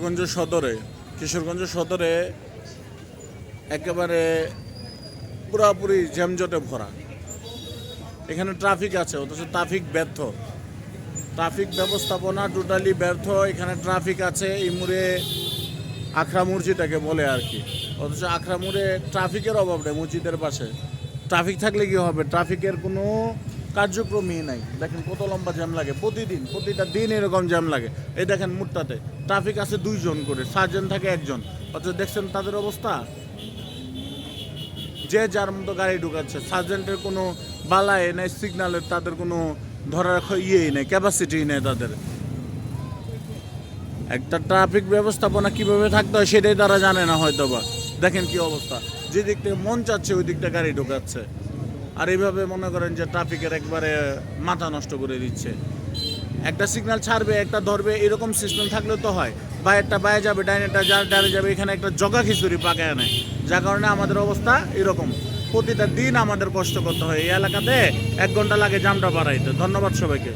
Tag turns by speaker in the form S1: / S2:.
S1: কিশোরগঞ্জ সদরে কিশোরগঞ্জ সদরে একেবারে পুরাপুরি জ্যামজটে ভরা। এখানে ট্রাফিক আছে, অথচ ট্রাফিক ব্যর্থ। ট্রাফিক ব্যবস্থাপনা টোটালি ব্যর্থ, এখানে ট্রাফিক আছে, এই মুড়ে আখড়া মসজিদটাকে বলে আর কি। অথচ আখড়া মোড়ে ট্রাফিকের অভাব নেই মসজিদের পাশে। ট্রাফিক থাকলে কি হবে? ট্রাফিকের কোনো কার্যক্রমই নাই। দেখেন কত লম্বা জ্যাম লাগে। প্রতিদিন, প্রতিটা দিন এরকম জ্যাম লাগে। এই দেখেন মুটটাতে ট্রাফিক আছে দুইজন করে সার্জন থাকে একজন। অথচ দেখছেন তাদের অবস্থা? যে যার মতো গাড়ি ঢুকাচ্ছে, সার্জেন্টের কোনো বালায় নেই, সিগনালের তাদের কোনো ধরার ইয়েই নেই ক্যাপাসিটি নেই তাদের। একটা ট্রাফিক ব্যবস্থাপনা কীভাবে থাকতে হয় সেটাই তারা জানে না হয়তো বা দেখেন কি অবস্থা। যে দিক থেকে মন চাচ্ছে ওই দিকটা গাড়ি ঢোকাচ্ছে। আর এইভাবে মনে করেন যে ট্রাফিকের একবারে মাথা নষ্ট করে দিচ্ছে। একটা সিগন্যাল ছাড়বে, একটা ধরবে, এরকম সিস্টেম থাকলে তো হয়। বা একটা বায়ে যাবে ডাইনেটা যা ডাইনে যাবে, এখানে একটা জগা খিচুড়ি পাকায় নেয় যার কারণে আমাদের অবস্থা এরকম। প্রতিটা দিন আমাদের কষ্ট করতে হয়। এই এলাকাতে এক ঘণ্টা লাগে জামটা বাড়াইতে। ধন্যবাদ সবাইকে।